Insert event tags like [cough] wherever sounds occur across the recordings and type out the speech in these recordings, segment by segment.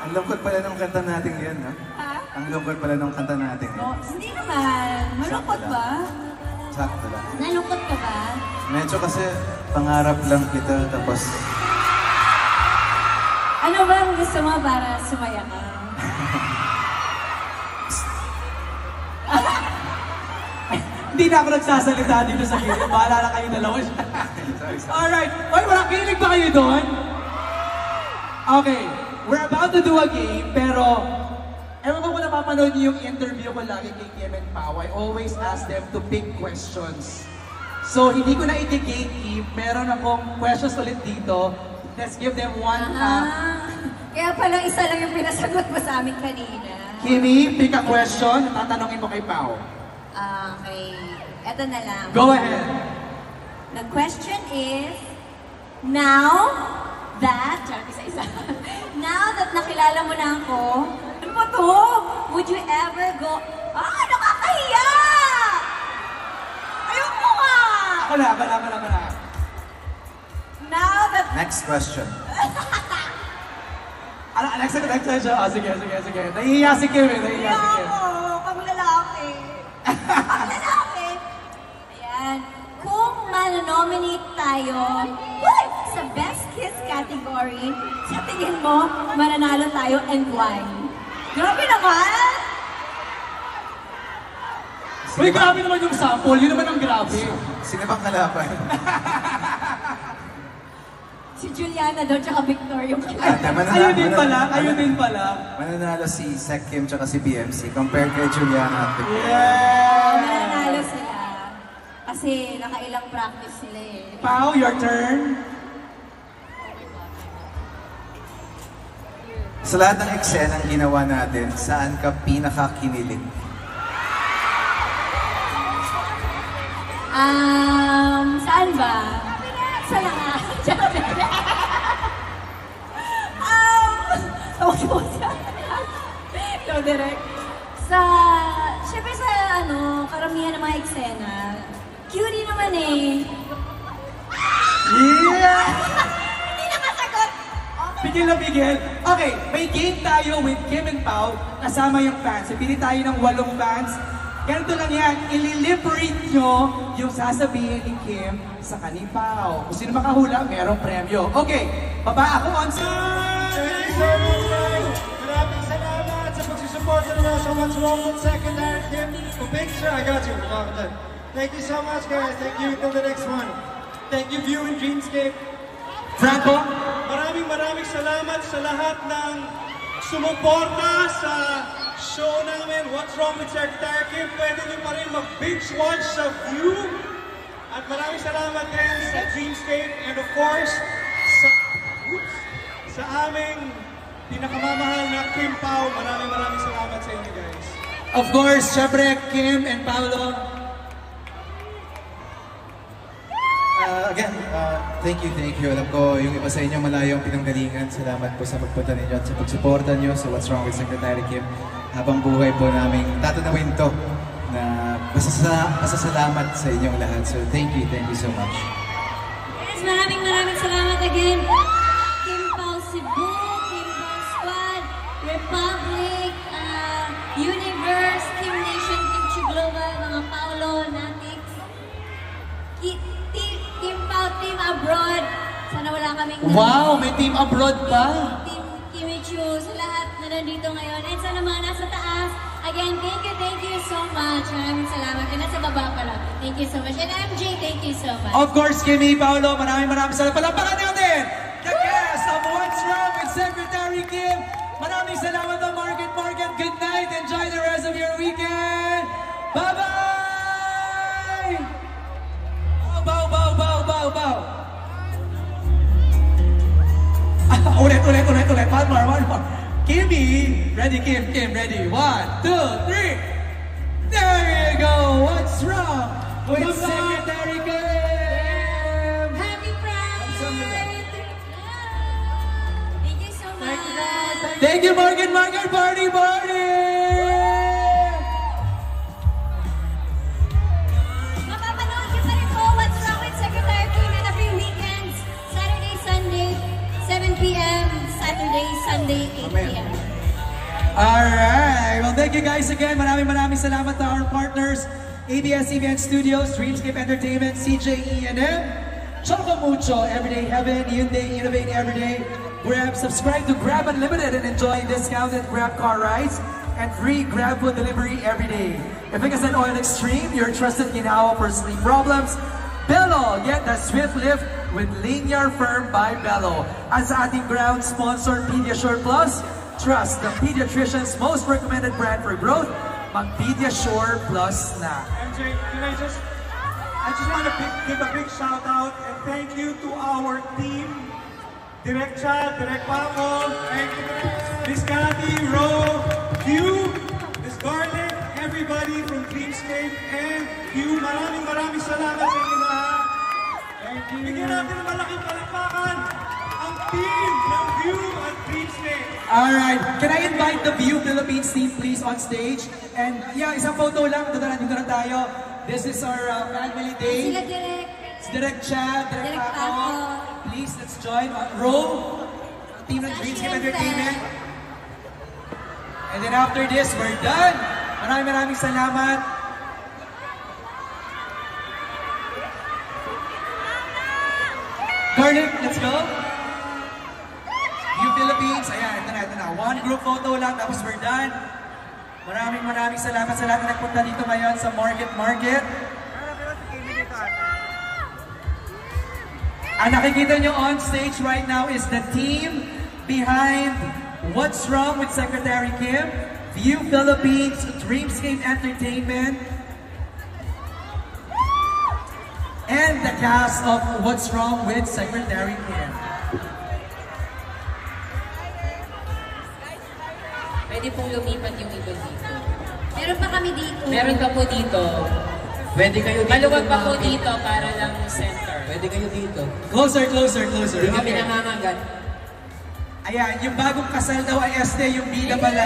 Ang lungkot pala ng kanta natin yan, no? Ha? Ang lungkot pala ng kanta natin yan. Oh, hindi naman. Malungkot ba? Sakto lang. Nalungkot ka ba? Medyo kasi pangarap lang kita, tapos Ano ba ang gusto mo para sumaya ka? Hindi na ako nagsasalita dito sa gilid. Bahala na kayo dalawa. [laughs] sorry. Alright. Oy, wala kinig ba kayo doon? Okay. We're about to do a game, pero ewan ko kung napapanood niyo yung interview ko lagi kay Kim and Pao. I always ask them to pick questions. So, hindi ko na i-gatekeep. Meron akong questions ulit dito. Let's give them one Ah, kaya pala isa lang yung pinasagot mo sa amin kanina. Kimi, pick a question. Tatanungin mo kay Pao. Ah, okay. Eto na lang. Go ahead. The question is, now that, charot isa-isa, now that nakilala mo na ako, ano ba to? Would you ever go, ah, nakakahiya! Ayoko nga! Ako na, ako na, ako na, ako na. Now that, Next question. Ano, next, next question. Ah, sige, sige, sige. Nahihiya si Kim eh. Nahihiya si Kim. ayoko, pag lalaki. pag lalaki. Ayan. Kung manonominate tayo uy, sa Best Kiss category, sa tingin mo, mananalo tayo and why? Grabe naman! Uy, grabe naman yung sample. Yun naman ang grabe. Sino bang kalaban? Si Juliana daw, tsaka Victor yung Ate, mananalo- Ayun din pala. Ayun din pala. Mananalo si Sek Kim tsaka si BMC compared kay Juliana at Victoria. Yeah! Mananalo sila. Kasi nakailang practice sila eh. Pao, your turn. Sa lahat ng eksenang ginawa natin, saan ka pinakakinilig? Um, saan ba? Sa lahat. um. [laughs] Ikaw direct. Sa, syempre sa ano, karamihan ng mga eksena, cutie naman eh. Pigil na pigil. Okay, may game tayo with Kim and Pao. Kasama yung fans. Pili tayo ng walong fans. Ganito lang yan. Ililiberate nyo yung sasabihin ni Kim sa kani Pao. Kung sino makahula, merong premyo. Okay, baba ako on. Maraming salamat sa pagsusuporta naman sa What's Wrong with Secondary Team. Oh, picture, I got you. Thank you so much, guys. Thank you. Until the next one. Thank you, View and Dreamscape. Franco. Maraming maraming salamat sa lahat ng sumuporta sa show namin, What's Wrong with Secretary Kim. Pwede niyo pa rin mag-binge watch sa View. At maraming salamat din sa Dreamscape and of course, sa, oops, sa aming pinakamamahal na Kim Pao. Maraming maraming salamat sa inyo guys. Of course, syempre, Kim and Paolo. Uh, again, uh, thank you, thank you. Alam ko, yung iba sa inyo malayo ang pinanggalingan. Salamat po sa pagpunta ninyo at sa pagsuporta nyo sa What's Wrong with Secretary Kim. Habang buhay po namin tatanawin to na masasa masasalamat sa inyong lahat. So thank you, thank you so much. Yes, maraming maraming salamat again. Wala kaming... Wow, may team abroad pa. Team Kimichu, sa lahat na nandito ngayon. And sa mga nasa taas, again, thank you, thank you so much. Maraming salamat. And nasa baba pala. Thank you so much. And MJ, thank you so much. Of course, Kimi, Paolo, maraming maraming salamat. Palampakan natin! The cast of What's Wrong with Secretary Kim. Maraming salamat ang ulit. One more, one more. Kimi. Ready, Kim, Kim, ready. One, two, three. There you go. What's wrong with Bye-bye. Secretary Kim? Happy Pride! Thank you so much. Thank you, Morgan, Morgan, party, party! Sunday, 8 p.m. Alright! Well, thank you guys again. Maraming maraming salamat to our partners, ABS-CBN Studios, Dreamscape Entertainment, CJ E&M, Choco Mucho, Everyday Heaven, Hyundai Innovate Everyday, Grab, subscribe to Grab Unlimited and enjoy discounted Grab car rides and free Grab food delivery every day. If it is an oil extreme, your trusted ginawa for sleep problems, Bello, get the swift lift with Linear Firm by Bello. As ating ground sponsor, Pediasure Plus, trust the pediatrician's most recommended brand for growth, mag Pediasure Plus na. MJ, can I just, I just want to give a big shout out and thank you to our team, Direct Chad, Direct Paco, and Miss Cathy, Ro, Q, Miss Garland, everybody from Dreamscape, and Q. Maraming maraming salamat sa inyo lahat. Thank you. Bigyan natin ng malaking palakpakan ang team ng Q at Dreamscape. Alright, can I invite the View Philippines team please on stage? And yeah, isang photo lang, dito na, dito na tayo. This is our uh, family day. Sila direct. It's Direct Chad, Direct Direct. Paco. Please, let's join on row. Team ng Dreamscape Entertainment. And then after this, we're done. Maraming maraming salamat. Garlic, let's go. View Philippines. Ayan, ito na, ito na. One group photo lang, tapos we're done. Maraming maraming salamat sa lahat na nagpunta dito ngayon sa Market Market. Ang nakikita nyo on stage right now is the team behind What's Wrong with Secretary Kim, View Philippines, Dreamscape Entertainment, and the cast of What's Wrong with Secretary Kim. Pwede pong lumipat yung iba dito. Meron pa kami dito. Meron pa po dito. Pwede kayo dito. Maluwag pa po dito para lang center. Pwede kayo dito. Closer, closer, closer. Hindi kami Okay. nangangagat. Ayan, yung bagong kasal daw ay este, yung bida pala.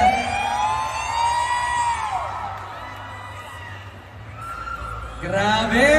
Grabe!